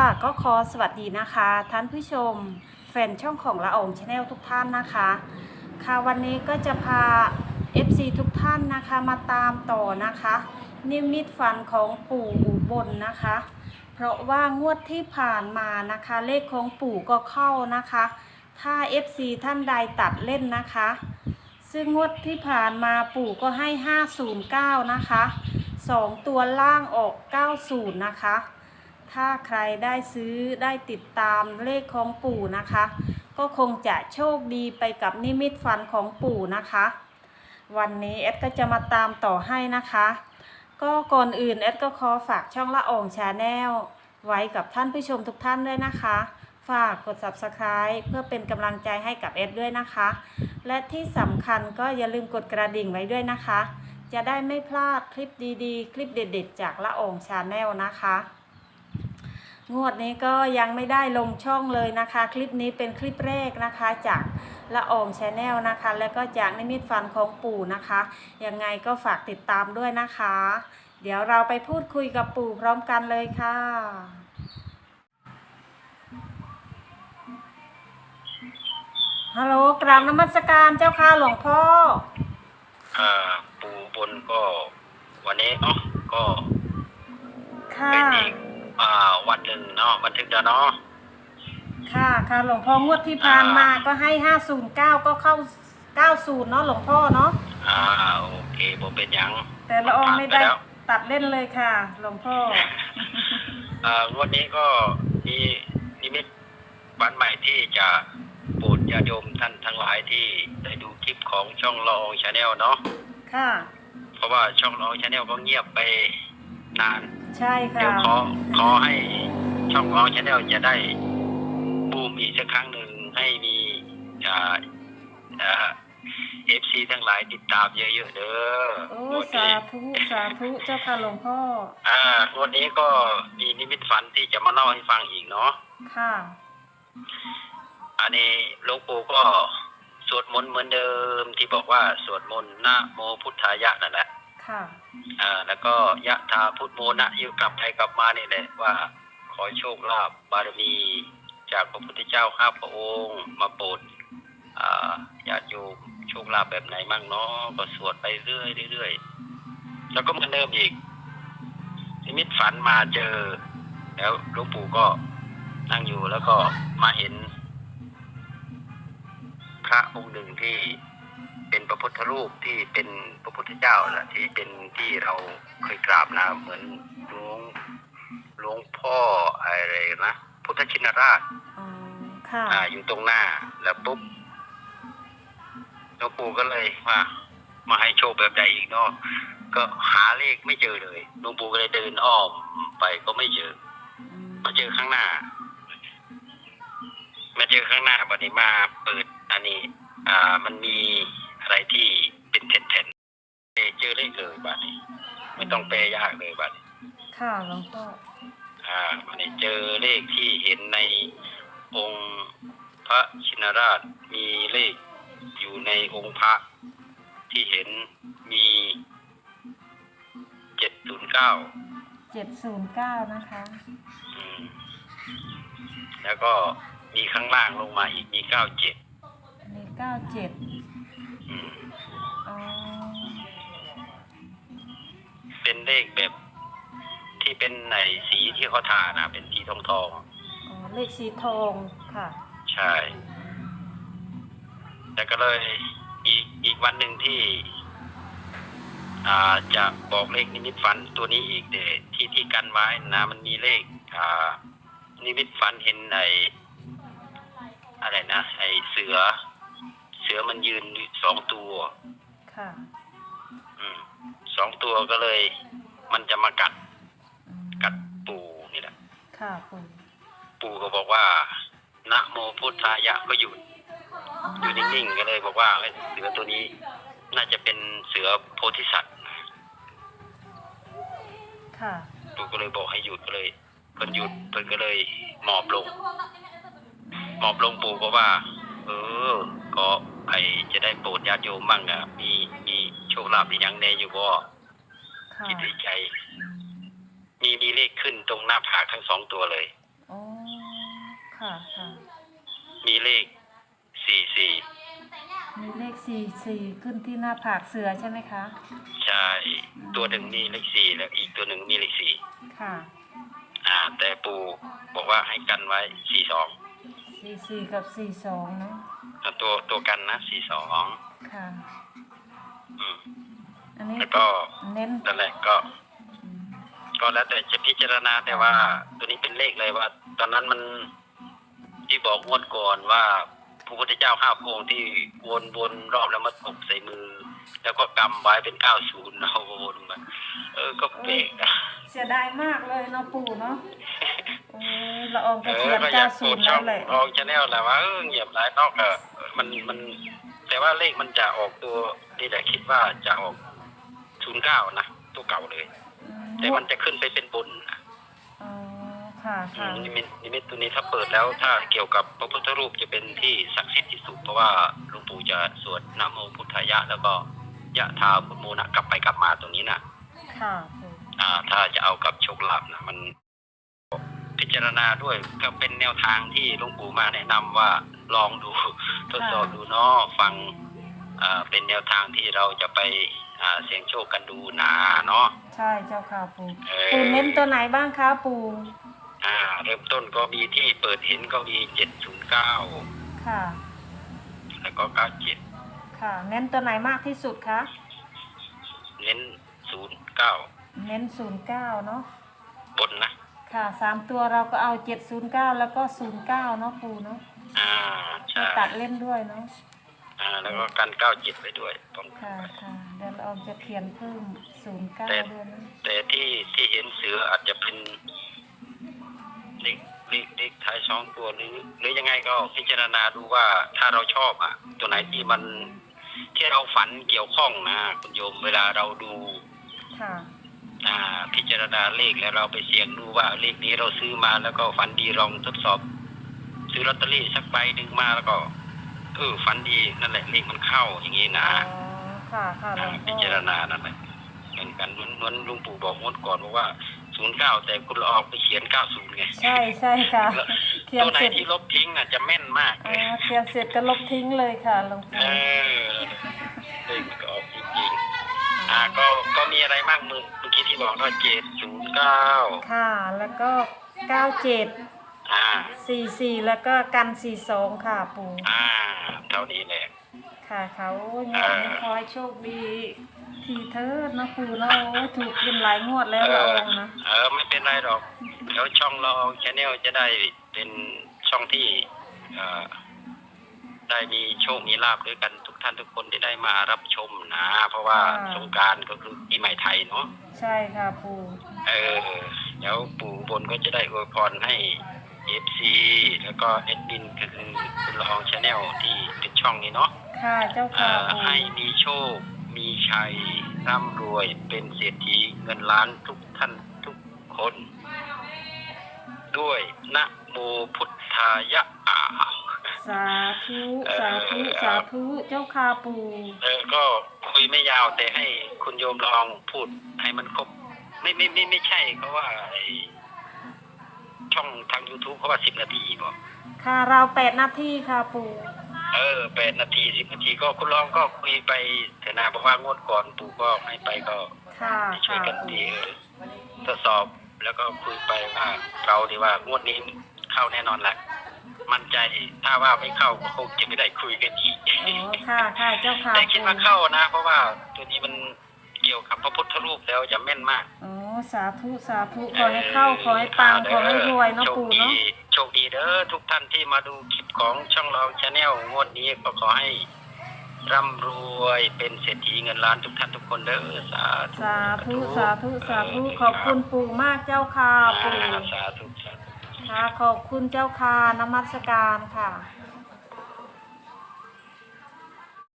ค่ะก็ขอสวัสดีนะคะ ท่านผู้ชมแฟนช่องของละอองชาแนลทุกท่านนะคะ ค่ะวันนี้ก็จะพา FC ทุกท่านนะคะมาตามต่อนะคะ นิมิตฝันของปู่อุบลนะคะ เพราะว่างวดที่ผ่านมานะคะ เลขของปู่ก็เข้านะคะ ถ้า FC ท่านใดตัดเล่นนะคะ ซึ่งงวดที่ผ่านมาปู่ก็ให้ 509 นะคะสองตัวล่างออก 90 นะคะ ถ้าใครได้ซื้อได้ติดตามเลขของปู่นะคะ ก็คงจะโชคดีไปกับนิมิตฝันของปู่นะคะ วันนี้เอดก็จะมาตามต่อให้นะคะ ก็ก่อนอื่นเอดก็ขอฝากช่องละอองชาแนลไว้กับท่านผู้ชมทุกท่านด้วยนะคะ ฝากกด subscribe เพื่อเป็นกำลังใจให้กับเอดด้วยนะคะ และที่สำคัญก็อย่าลืมกดกระดิ่งไว้ด้วยนะคะ จะได้ไม่พลาดคลิปดีๆ คลิปเด็ดๆ จากละอองชาแนลนะคะ งวดนี้ก็ยังไม่ได้ลงช่องเลยนะคะ คลิปนี้เป็นคลิปแรกนะคะจากละอองชาแนลนะคะ แล้วก็จากนิมิตฝันของปู่นะคะ ยังไงก็ฝากติดตามด้วยนะคะ เดี๋ยวเราไปพูดคุยกับปู่พร้อมกันเลยค่ะ ฮัลโหลกราบนมัสการเจ้าค่ะหลวงพ่อ อ่า ปู่บนก็ วันนี้เนาะก็ค่ะ เป็นอีก อ่าวันหนึ่งเนาะบันทึกแล้วเนาะ ค่ะค่ะหลวงพ่องวดที่ผ่านมาก็ให้ห้าศูนย์เก้าก็เข้าเก้าศูนย์เนาะหลวงพ่อเนาะอ่าโอเคผมเป็นหยัง แต่ละองค์ไม่ได้ผ่านปแล้ว ตัดเล่นเลยค่ะ หลวงพ่อ อ่างวันนี้ก็มีนิมิตวันใหม่ที่จะโปรดญาติโยมท่านทั้งหลายที่ได้ดูคลิปของช่องละอองชาแนลเนาะ ค่ะ เพราะว่าช่องละอองชาแนลก็เงียบไปนาน ใช่ค่ะ เดี๋ยวขอขอให้ช่องของชาแนลจะได้บูมอีกสักครั้งหนึ่งให้มีอ่าอ่าเอฟซีทั้งหลายติดตามเยอะๆเด้อโอ้วันสานี้ธุสาธุเจ้าค่ะหลวงพ่อ อ่าวันนี้ก็มีนิมิตฝันที่จะมาเล่าให้ฟังอีกเนาะ ค่ะ อันนี้หลวงปู่ก็สวดมนต์เหมือนเดิมที่บอกว่าสวดมนต์นะโมพุทธายะนั่นแหละ ค่ะ อ่าแล้วก็ยะธาพุทโมนะอยู่กลับไปกลับมาเนี่ยแหละว่า ขอโชคลาภบารมีจากพระพุทธเจ้าข้าพระองค์มาโปรดอ่าญาติโยมโชคลาภแบบไหนมั่งเนาะก็สวดไปเรื่อยเรื่อยๆแล้วก็มือนเดิมอีกนิมิตฝันมาเจอ แล้วหลวงปู่ก็นั่งอยู่แล้วก็มาเห็น พระองค์หนึ่งที่ เป็นพระพุทธรูปที่เป็นพระพุทธเจ้าแหละที่เป็นที่เราเคยกราบนะเหมือนหลวงหลวงพ่ออะไรนะพุทธชินราชอ๋อค่ะอ่าอยู่ตรงหน้า แล้วปุ๊บหลวงปู่ก็เลยว่ามาให้โชคแบบใดอีกเนาะก็หาเลขไม่เจอเลยหลวงปู่ก็เลยเดินอ้อมไปก็ไม่เจออืมมาเจอข้างหน้า มาเจอข้างหน้าบัดนี้มาเปิดอันนี้ อ่า มันมี อะไรที่เป็นแผ่นๆเอ่อเจอเลขเลยบัดนี้ ไม่ต้องแปลยากเลยบัดนี้ ค่ะหลวงพ่ออ่าบัดนี้เจอเลขที่เห็นในองค์พระชินราชมีเลขอยู่ในองค์พระที่เห็นมีเจ็ดศูนย์เก้าเจ็ดศูนย์เก้านะคะอืมแล้วก็มีข้างล่างลงมาอีกมีเก้าเจ็ด อันนี้เก้าเจ็ด เป็นเลขแบบ ที่เป็นในสีที่เขาทานะเป็นสีทองทองอ๋อเลขสีทองค่ะๆใช่ แต่ก็เลยอีกอีกวันหนึ่งที่ อ่าจะบอกเลขนิมิตฝันตัวนี้อีกเดที่ที่กันไว้นะมันมีเลข อ่า นิมิตฝันเห็นไออะไรนะไอเสือ เสือมันยืนอยู่สองตัว ค่ะ อืมสองตัวก็เลย มันจะมากัดอืมกัดปูนี่แหละ ค่ะปู่ปู่ก็บอกว่านะโมพุทธายะก็หยุดอยู่นิ่งๆก็เลยบอกว่าเอ้ยเสือตัวนี้ น่าจะเป็นเสือโพธิสัตว์ค่ะ ปู่ก็เลยบอกให้หยุดก็เลยเพิ่นหยุดเพิ่นก็เลยหมอบลง หมอบลงปู่ก็ว่า เออ ก็ใครจะได้โปรดญาติโยมบ้างอะมีมีโชคลาภอีกอยังแน่อยู่บ่ ค่ะคิดในใจมีมีเลขขึ้นตรงหน้าผากทั้งสองตัวเลยโอ้ค่ะค่ะมีเลขสี่สี่มีเลขสี่สี่ขึ้นที่หน้าผากเสือใช่ไหมคะใช่ตัวหนึ่งมีเลขสี่แล้วอีกตัวหนึ่งมีเลขสี่ค่ะอ่า แต่ปู่บอกว่าให้กันไว้สี่สองสี่สี่กับสี่สองเนาะตัวตัวกันนะสี่สองค่ะ อืม อันนี้แล้วก็เน้นนั่นแหละก็อืมก็แล้วแต่จะพิจารณาแต่ว่า ตัวนี้เป็นเลขเลยว่า ตอนนั้นมันที่บอกงวดก่อนว่าพระพุทธเจ้าห้าพระองค์ที่วนวนรอบแล้วมาตบใส่มือ แล้วก็กำไว้เป็นเก้าศูนย์เอาวนมาเออก็เปลกอะเสียดายมากเลยเนาะปู่เนาะโอ้ยละอองกเอระอเทียมก็อเก้ายากศูโปรนดย์ช่นั่องนแหละลองชาแนลแหละว่าเออเงียบหลายนอกก็มันมัน แต่ว่าเลขมันจะออกตัวนี่แหละคิดว่าจะออก ศูนย์เก้านะตัวเก่าเลยอืแต่มันจะขึ้นไปเป็นบนนะอ๋อค่ะอืค่ะมนิมิตนิมิตตัวนี้ถ้าเปิดแล้ว ถ้าเกี่ยวกับพระพุทธรูปจะเป็นที่ศักดิ์สิทธิ์ที่สุดเพราะว่าหลวงปู่จะสวดนะโมพุทธายะ แล้วก็ยะทาพุทโมนะกลับไปกลับมาตรงนี้นะค่ะปู่อ่า ถ้าจะเอากับโชคลาภนะมัน พิจารณาด้วยก็เป็นแนวทางที่หลวงปู่มาแนะนำว่าลองดูทดสอบดูเนาะฟังอ่าเป็นแนวทางที่เราจะไป อ่าเสี่ยงโชคกันดูนะเนาะ ใช่เจ้าค่ะปู่เออปู่เน้นตัวไหนบ้างคะปู่อ่า เริ่มต้นก็มีที่เปิดเห็นก็มีเจ็ดศูนย์เก้าค่ะ แล้วก็เก้าเจ็ดค่ะ เน้นตัวไหนมากที่สุดคะเน้นศูนย์เก้าเน้นศูนย์เก้าเนาะบนนะ ค่ะสามตัวเราก็เอาเจ็ดศูนย์เก้าแล้วก็ศูนย์เก้าเนาะปู่เนาะอ่า ใช่ ตัดเล่นด้วยเนาะ อ่าแล้วก็กันเก้าเจ็ดไปด้วยต้องค่ะค่ะเดี๋ยวเราจะเขียนเพิ่มศูนย์เก้าด้วยนะแต่ที่ที่เห็นเสืออาจจะเป็นเลขเลขเลขท้ายสองตัวหรือหรือยังไงก็พิจารณาดูว่าถ้าเราชอบอะ ตัวไหนที่มันที่เราฝันเกี่ยวข้องนะคุณโยมเวลาเราดู ค่ะอ่า พิจารณาเลขแล้วเราไปเสี่ยงดูว่าเลขนี้เราซื้อมาแล้วก็ฝันดีลองทดสอบ ซื้อลอตเตอรี่สักใบหนึ่งมาแล้วก็เออฝันดีนั่นแหละเลขมันเข้าอย่างนี้นะอ๋อค่ะค่ะหลอ่าวงพิพ่จารอณานั่นแหละเหมือนกันเหมือนเหมือนลุงปู่บอกงวดก่อนบอกว่าศูนย์เก้าแต่คุณละออกไปเขียนเก้าศูนย์ไงใช่ใช่ค่ะเขียนตัวไหนเสร็จที่ลบทิ้งอะจะแม่นมากอ๋เลอยเขียนเสร็จก็ลบทิ้งเลยค่ะหลวงเอพ่ออเลขมันก็ออกจริงๆอ่าก็ก็มีอะไรบ้างมือเมื่อกี้ที่บอกว่าเจ็ดศูนย์เก้าค่ะแล้วก็เก้าเจ็ด อ่า สี่สี่แล้วก็กันสี่สองค่ะปู่อ่า เท่านี้แหละ ค่ะเขาอยากให้คอยโชคดีทีเธอเนาะปู่เนาะโอ้ยถูกเป็นหลายงวดแล้วเอละอองค์นะเออไม่เป็นไรหรอกเดี๋ยวช่องเราชแนลจะได้เป็นช่องที่เอ่อได้มีโชคมีลาบด้วยกันทุกท่านทุกคนที่ได้มารับชมนะ เพราะว่าสงกรารก็คือปีใหม่ไทยเนาะใช่ค่ะปู่เออ เดี๋ยวปู่บนก็จะได้อวยพรให้ เอฟซีแล้วก็เอ็ดมินก็คือคุณละอองชาแนลที่เป็นช่องนี้เนาะค่ะเจ้าเอ่ค่ะอปู่ให้มีโชค มีชัยร่ำรวยเป็นเศรษฐีเงินล้านทุกท่านทุกคน ด้วยนะโมพุทธายะอ่าสาธุสาธุสาธุเจ้าค่ะปู่เออก็คุยไม่ยาวแต่ให้คุณโยมลองพูดให้มันครบ ไม่ไม่ไม่ไม่ใช่เพราะว่าไอ้ ช่องทาง YouTube เพราะว่าสิบนาทีบอกค่ะเราแปดนาทีค่ะปู่เออแปดนาทีสิบนาทีก็คุณลองก็คุยไปเถอะนาเพราะว่างวดก่อนปู่ก็ให้ไปก็ค่ะช่วยค่ะกันปู่ดีเออทดสอบแล้วก็คุยไปว่าเราดีว่างวดนี้เข้าแน่นอนแหละมั่นใจถ้าว่าไม่เข้าก็คงจะไม่ได้คุยกันอีกอ๋อค่ะค่ะเจ้าค่ะแต่คิดปู่ว่าเข้านะ เพราะว่าตัวนี้มันเกี่ยวกับพระพุทธรูปแล้วจะแม่นมากอ๋อ สาธุสาธุขอให้เข้าขอให้ปังขอให้รวยเนาะโชคปู่ดีเนาะโชคดีเด้อทุกท่านที่มาดูคลิปของช่องเราชาแนลงวดนี้ก็ขอให้ร่ำรวยเป็นเศรษฐีเงินล้านทุกท่านทุกคนเด้อสาธุสาธุสาธุสาธุขอบคุณปู่มากเจ้าค่ะอ่าปู่สาธุสาธุค่ะขอบคุณเจ้าค่ะนมัสการค่ะ